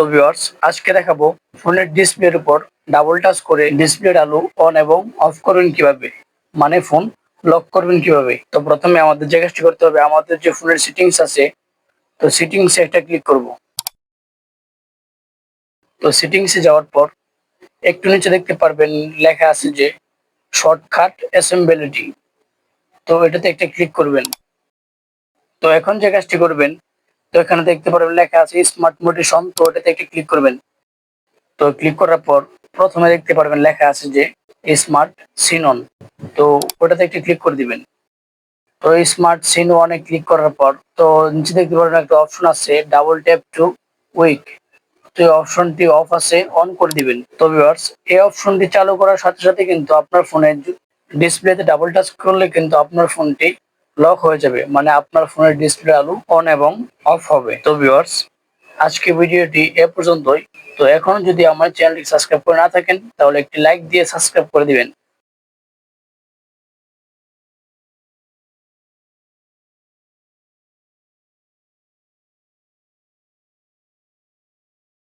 তো ভিউয়ার্স আজকে দেখাবো ফোনের ডিসপ্লের উপর ডাবল টাচ করে ডিসপ্লের আলো অন এবং অফ করবেন কীভাবে? মানে ফোন লক করবেন কীভাবে? তো প্রথমে আমাদের যে কাজটি করতে হবে, আমাদের যে ফোনের সেটিংস আছে, তো সেটিংসে একটা ক্লিক করব। তো সেটিংসে যাওয়ার পর একটু নিচে দেখতে পারবেন, লেখা আছে যে শর্টকাট অ্যাসেম্বলিটি তো এটাতে একটা ক্লিক করবেন। তো এখন যে কাজটি করবেন তো এখানে দেখতে পারবেন লেখা আছে স্মার্ট মোটিশন তো এটাতে একটা ক্লিক করবেন। তো ক্লিক করার পর প্রথমে দেখতে পারবেন লেখা আছে যে স্মার্ট সিনন তো ওটাতে একটা ক্লিক করে দিবেন। তো স্মার্ট সিন ওয়ানে ক্লিক করার পর, তো নিচে দেখতে পারবেন একটা অপশন আছে ডাবল ট্যাপ টু উইক তো এই অপশনটি অফ আছে অন করে দিবেন। তো ভিউয়ার্স এই অপশনটি চালু করার সাথে সাথে কিন্তু আপনার ফোনে ডিসপ্লেতে ডাবল টাচ করলে কিন্তু আপনার ফোনটি লক হয়ে যাবে মানে আপনার ফোনের ডিসপ্লে আলো অন এবং অফ হবে। তো ভিউয়ার্স আজকে ভিডিওটি এ পর্যন্তই। তো এখন যদি আমার চ্যানেলটি সাবস্ক্রাইব করে না থাকেন, তাহলে একটি লাইক দিয়ে সাবস্ক্রাইব করে দিবেন।